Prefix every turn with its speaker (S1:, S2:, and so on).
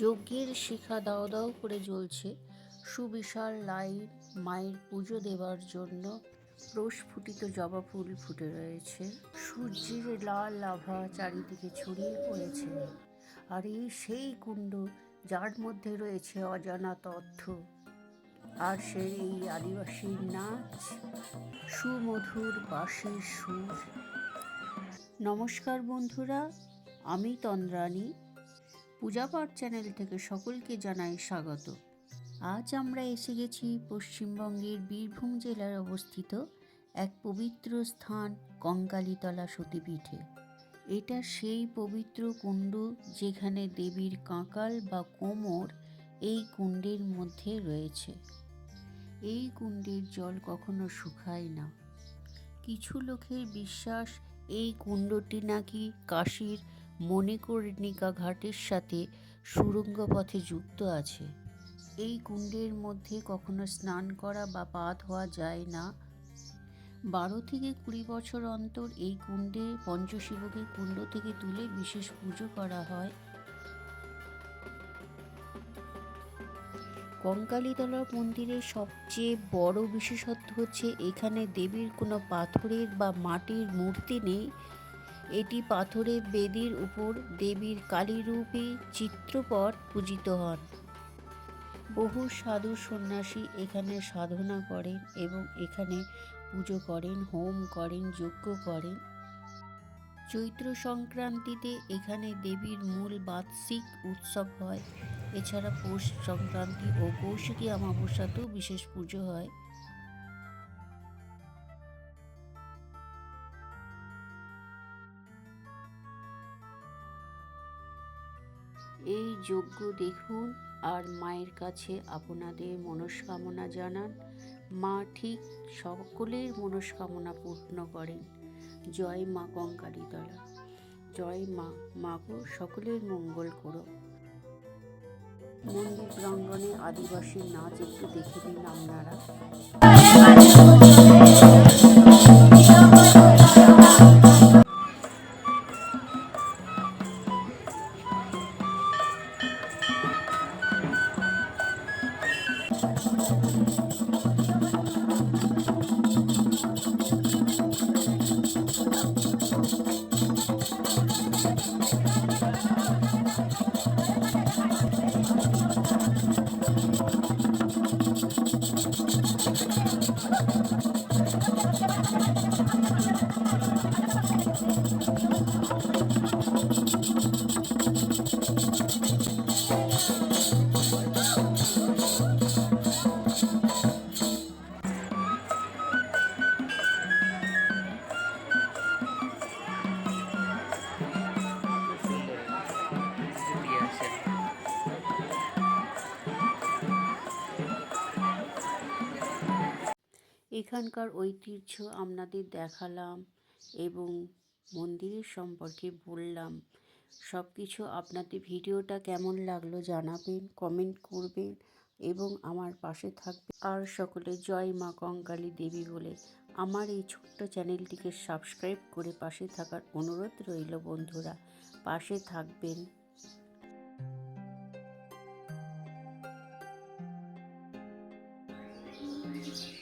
S1: যজ্ঞের শিখা দাও দাও করে জ্বলছে। সুবিশাল লাইট মায়ের পুজো দেওয়ার জন্য প্রস্ফুটিত জবা ফুল ফুটে রয়েছে। সূর্যের লাল লাভা চারিদিকে ছড়িয়ে পড়েছে। আর এই সেই কুণ্ড যার মধ্যে রয়েছে অজানা তথ্য। আর সেই এই আদিবাসীর নাচ। সুমধুর বাঁশির সুর। নমস্কার বন্ধুরা, আমি তন্দ্রাণী। পূজাপাঠ চ্যানেল থেকে সকলকে জানাই স্বাগত। আজ আমরা এসে গেছি পশ্চিমবঙ্গের বীরভূম জেলার অবস্থিত এক পবিত্র স্থান কঙ্কালীতলা সতীপীঠে। এটা সেই পবিত্র কুণ্ড যেখানে দেবীর কাঁকাল বা কোমর এই কুণ্ডের মধ্যে রয়েছে। এই কুণ্ডের জল কখনো শুকায় না। কিছু লোকের বিশ্বাস এই কুণ্ডটি নাকি কাশীর মণিকর্ণিকা ঘাটের সাথে সুড়ঙ্গ পথে যুক্ত আছে। এই কুণ্ডের মধ্যে কখনো স্নান করা বা পা ধোয়া যায় না। বারো থেকে কুড়ি বছর অন্তর এই কুণ্ডে পঞ্চশিবকে কুণ্ড থেকে তুলে বিশেষ পুজো করা হয়। কঙ্কালীতলা মন্দিরের সবচেয়ে বড় বিশেষত্ব হচ্ছে এখানে দেবীর কোনো পাথরের বা মাটির মূর্তি নেই। এটি পাথরের বেদির উপর দেবীর কালীরূপী চিত্রপট পূজিত হন। বহু সাধু সন্ন্যাসী এখানে সাধনা করেন এবং এখানে পুজো করেন, হোম করেন, যজ্ঞ করেন। চৈত্র সংক্রান্তিতে এখানে দেবীর মূল বার্ষিক উৎসব হয়। এছাড়া পৌষ সংক্রান্তি ও কৌশিকী অমাবস্যাতেও বিশেষ পুজো হয়। এই যজ্ঞ দেখুন আর মায়ের কাছে আপনাদের মনস্কামনা জানান। মা ঠিক সকলের মনস্কামনা পূর্ণ করেন। জয় মা কঙ্কালীতলা জয় মা মা মাগো সকলের মঙ্গল করো। মন্দির প্রাঙ্গণে আদিবাসী নাচ একটু দেখে দিন আপনারা। এখানকার ঐতিহ্য আপনাদের দেখালাম এবং মন্দিরের সম্পর্কে বললাম সব কিছু আপনাদের ভিডিওটা কেমন লাগল জানাবেন, কমেন্ট করবেন এবং আমার পাশে থাকবে আর সকলে জয় মা কঙ্কালী দেবী বলে আমার এই ছোট্ট চ্যানেলটিকে সাবস্ক্রাইব করে পাশে থাকার অনুরোধ রইল বন্ধুরা, পাশে থাকবেন Thank you.